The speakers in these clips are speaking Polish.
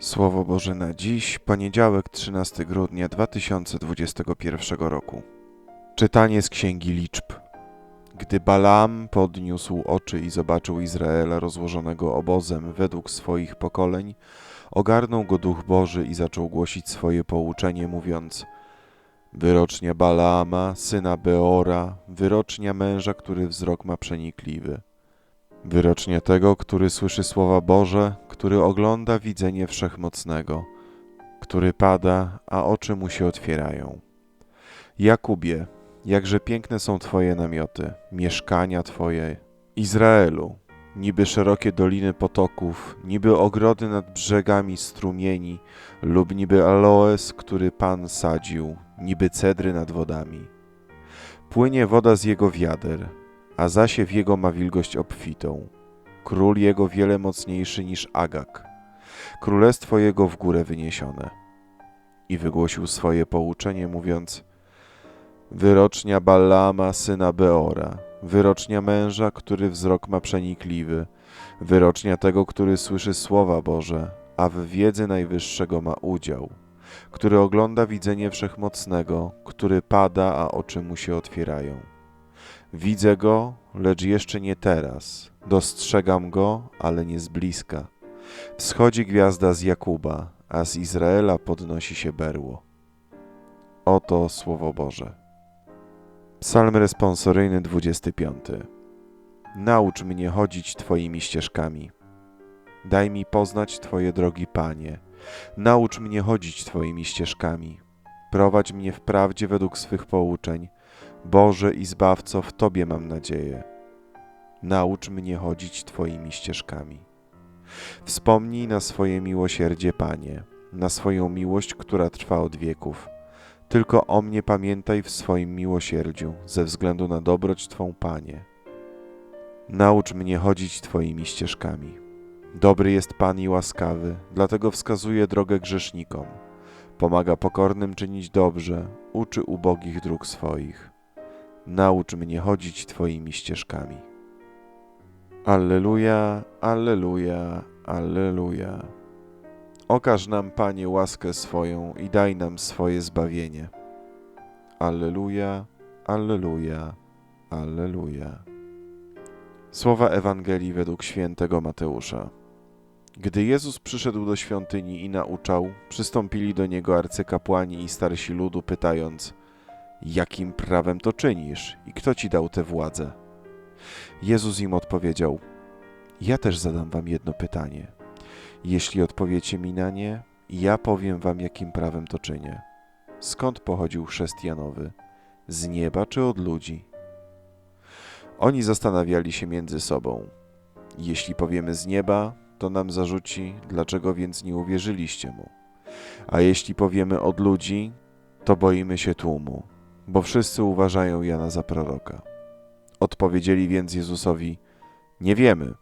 Słowo Boże na dziś, poniedziałek 13 grudnia 2021 roku. Czytanie z Księgi Liczb. Gdy Balaam podniósł oczy i zobaczył Izraela rozłożonego obozem według swoich pokoleń, ogarnął go Duch Boży i zaczął głosić swoje pouczenie, mówiąc Wyrocznia Balaama, syna Beora, wyrocznia męża, który wzrok ma przenikliwy. Wyrocznia tego, który słyszy słowa Boże, który ogląda widzenie wszechmocnego, który pada, a oczy mu się otwierają. Jakubie, jakże piękne są Twoje namioty, mieszkania Twoje. Izraelu, niby szerokie doliny potoków, niby ogrody nad brzegami strumieni, lub niby aloes, który Pan sadził, niby cedry nad wodami. Płynie woda z jego wiader, a zasiew jego ma wilgoć obfitą. Król jego wiele mocniejszy niż Agag, królestwo jego w górę wyniesione. I wygłosił swoje pouczenie, mówiąc: Wyrocznia Balaama, syna Beora, wyrocznia męża, który wzrok ma przenikliwy, wyrocznia tego, który słyszy słowa Boże, a w wiedzy najwyższego ma udział, który ogląda widzenie wszechmocnego, który pada, a oczy mu się otwierają. Widzę go, lecz jeszcze nie teraz. Dostrzegam go, ale nie z bliska. Wschodzi gwiazda z Jakuba, a z Izraela podnosi się berło. Oto słowo Boże. Psalm responsoryjny 25. Naucz mnie chodzić Twoimi ścieżkami. Daj mi poznać Twoje drogi, Panie. Naucz mnie chodzić Twoimi ścieżkami. Prowadź mnie w prawdzie według swych pouczeń. Boże i Zbawco, w Tobie mam nadzieję. Naucz mnie chodzić Twoimi ścieżkami. Wspomnij na swoje miłosierdzie, Panie, na swoją miłość, która trwa od wieków. Tylko o mnie pamiętaj w swoim miłosierdziu, ze względu na dobroć Twą, Panie. Naucz mnie chodzić Twoimi ścieżkami. Dobry jest Pan i łaskawy, dlatego wskazuje drogę grzesznikom. Pomaga pokornym czynić dobrze, uczy ubogich dróg swoich. Naucz mnie chodzić Twoimi ścieżkami. Alleluja, alleluja, alleluja. Okaż nam, Panie, łaskę swoją i daj nam swoje zbawienie. Alleluja, alleluja, alleluja. Słowa Ewangelii według świętego Mateusza. Gdy Jezus przyszedł do świątyni i nauczał, przystąpili do niego arcykapłani i starsi ludu, pytając: Jakim prawem to czynisz i kto ci dał tę władzę? Jezus im odpowiedział: Ja też zadam wam jedno pytanie. Jeśli odpowiecie mi na nie, ja powiem wam, jakim prawem to czynię. Skąd pochodził chrzest Janowy? Z nieba czy od ludzi? Oni zastanawiali się między sobą. Jeśli powiemy z nieba, to nam zarzuci, dlaczego więc nie uwierzyliście mu. A jeśli powiemy od ludzi, to boimy się tłumu, bo wszyscy uważają Jana za proroka. Odpowiedzieli więc Jezusowi: Nie wiemy.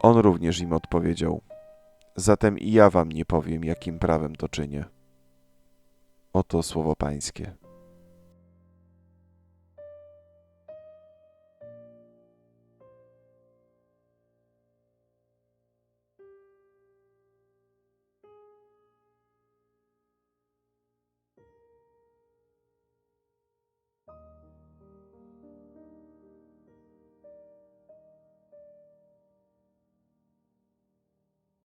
On również im odpowiedział: Zatem i ja wam nie powiem, jakim prawem to czynię. Oto słowo Pańskie.